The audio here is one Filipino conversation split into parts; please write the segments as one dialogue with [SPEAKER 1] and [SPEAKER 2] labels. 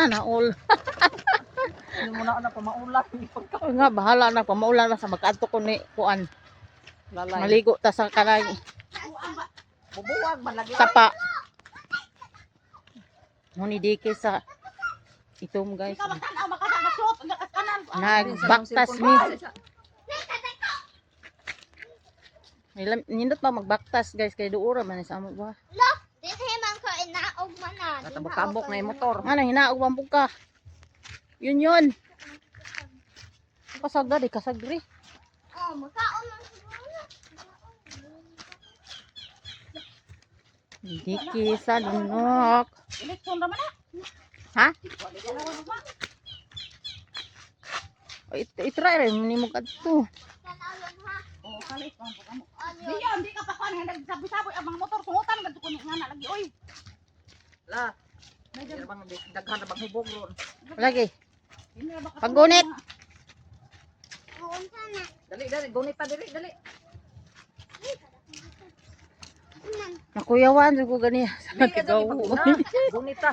[SPEAKER 1] Sana all.
[SPEAKER 2] Hindi mo na anak pa maulan.
[SPEAKER 1] Oo nga, bahala na. Pamaulan na sa magkanto ko ni Kuan.
[SPEAKER 2] Lalay.
[SPEAKER 1] Maligo ta sa kanay
[SPEAKER 2] Bubuwag man lagi.
[SPEAKER 1] sapa. Muni dike sa itom guys. Nagbaktas mi. Nindot pa magbaktas guys kay duura man sa amo ba.
[SPEAKER 3] Man na.
[SPEAKER 2] Yung motor.
[SPEAKER 1] Ano pug ka. Yun yun. Kasag na di kasag diri.
[SPEAKER 3] Oh, makaon man siguro.
[SPEAKER 1] Diki sa lunok.
[SPEAKER 2] Eleksyon naman na.
[SPEAKER 1] Ha? O, it itry rin ni mo.
[SPEAKER 3] Tanawon ha.
[SPEAKER 2] Oh, kalit pa mo kamo.
[SPEAKER 3] Ano?
[SPEAKER 2] Di yan, di ka pa nga nagsabi-sabi ang mga motor sungutan ko nga na lagi oy. La. May bang daghan na bang hubog ron.
[SPEAKER 1] Lagi.
[SPEAKER 2] Na ba
[SPEAKER 1] Paggunit.
[SPEAKER 3] Sana.
[SPEAKER 2] Dali, dali, gunit pa dali, dali.
[SPEAKER 1] Nakuyawan sa ko gani. Sa
[SPEAKER 2] Dali,
[SPEAKER 1] tigaw.
[SPEAKER 2] dali, paggunit. Gunit ta.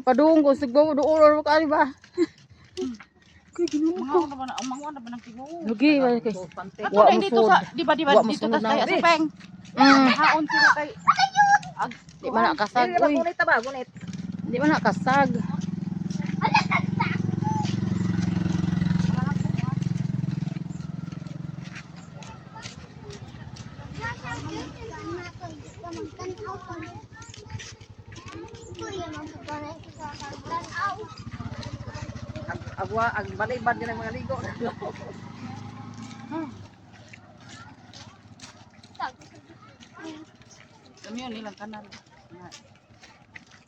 [SPEAKER 1] Padung ko sigbo duura ka ba. Kuy ginuo
[SPEAKER 2] Mga
[SPEAKER 1] ko.
[SPEAKER 2] ba na, ang mga ano ba ng tigaw.
[SPEAKER 1] Lagi ba kay.
[SPEAKER 2] Ato
[SPEAKER 1] mo
[SPEAKER 2] dito sa, di ba, di ba, dito tas
[SPEAKER 1] na
[SPEAKER 2] kay
[SPEAKER 1] ako.
[SPEAKER 2] Asupeng.
[SPEAKER 1] Mm.
[SPEAKER 2] Haon sila kay, ag,
[SPEAKER 1] Di man nakasag
[SPEAKER 2] Dili ba
[SPEAKER 1] uy.
[SPEAKER 2] gunit ba, gunit.
[SPEAKER 1] Di man nakasag.
[SPEAKER 2] Ag, agwa, ag balibad din ang mga ligo. yun, ilang kanal.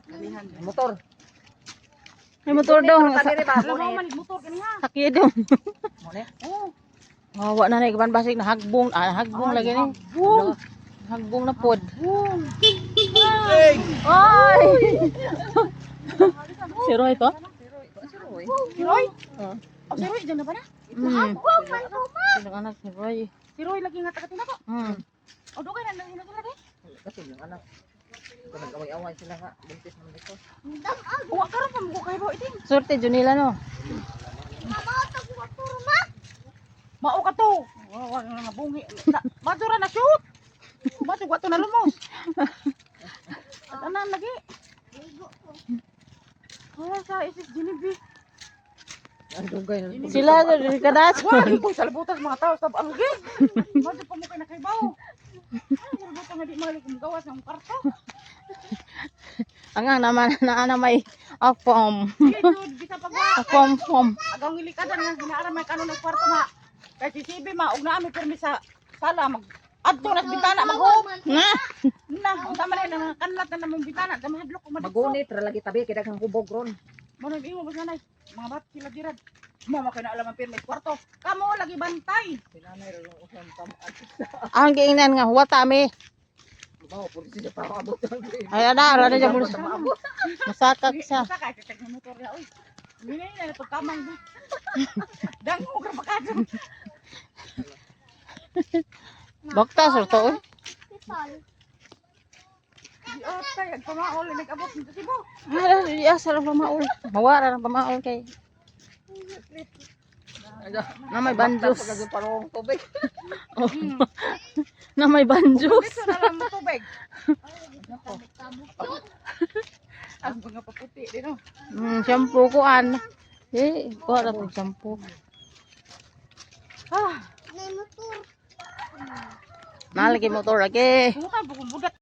[SPEAKER 2] Galihan. Motor.
[SPEAKER 1] May motor daw.
[SPEAKER 2] Motor, ganiha.
[SPEAKER 1] Sakya daw.
[SPEAKER 2] Muna. Oo.
[SPEAKER 1] Wawa na na iban basig na hagbong. Ah, hagbong lagi ni.
[SPEAKER 2] Boom.
[SPEAKER 1] Hagbong na pod.
[SPEAKER 2] Boom.
[SPEAKER 1] Ay! si Roy to?
[SPEAKER 2] Siroy.
[SPEAKER 1] Roy? Oh.
[SPEAKER 2] Oh, si Roy, dyan na ba na?
[SPEAKER 1] Hmm. Sino anak si Roy?
[SPEAKER 2] Si Roy, lagi nga tagatin ako.
[SPEAKER 1] Hmm.
[SPEAKER 2] O, doon kayo, nandun na lagi.
[SPEAKER 4] Kasi yung anak, kung nag-away-away sila nga, buntis naman ito.
[SPEAKER 2] Huwag ka rin pa mo kay Roy. Iting.
[SPEAKER 1] Sorte dyan nila no.
[SPEAKER 2] Mao ka to. Wala nga nga bungi. Na- Madura na shoot. Madura to na lumos. At anan lagi. Oh, sa isis Genevieve.
[SPEAKER 4] Ang.
[SPEAKER 1] Sila na diri kadas.
[SPEAKER 2] Wah, ibang salbutas mga tao sa algi. Madura pa. Ay, mali kung gawas ng karto.
[SPEAKER 1] Ang nga naman na ana may
[SPEAKER 2] pag
[SPEAKER 1] Afom fom.
[SPEAKER 2] agaw ngilikadan nga ginaara may kanon ng kwarto ma. Kay si Sibi ma ug naa mi permi sa sala mag adto na sa bintana maghub.
[SPEAKER 1] Nga.
[SPEAKER 2] Na, ang tama na kanlat na namang bintana. Dama hadlok ko madito.
[SPEAKER 4] Magunit, ra lagi tabi, kaya kang hubog ron.
[SPEAKER 2] Manong imo ba sanay? Mga bat sila dirad. Mama kay na alam ang pirmi kwarto. Kamo lagi bantay.
[SPEAKER 4] Sinanay ra yung usang tamaan.
[SPEAKER 1] Ang giingnan nga huwata mi.
[SPEAKER 4] Bawa, puro siya pa abot.
[SPEAKER 1] Ay ana ara na dyan mo. Masakak siya.
[SPEAKER 2] Sa kay tek na motor ya oy. Mini na pagkamang ba. Dango ka makadyo.
[SPEAKER 1] Baktas or to. uy.
[SPEAKER 2] Di otay ag pamaol nag-abot nito si Bo.
[SPEAKER 1] Ay, asa ra pamaul. Mawara ra pamaul kay. Na may banjos.
[SPEAKER 4] Parong tubig.
[SPEAKER 1] Oh. Na may banjos.
[SPEAKER 2] Dito na lang tubig. Ang mga paputi din oh.
[SPEAKER 1] Hmm, shampoo ko an. Eh, kuha ra tong shampoo.
[SPEAKER 2] Ah,
[SPEAKER 3] May motor.
[SPEAKER 1] Nalagi motor lagi.
[SPEAKER 2] bukan bukan budak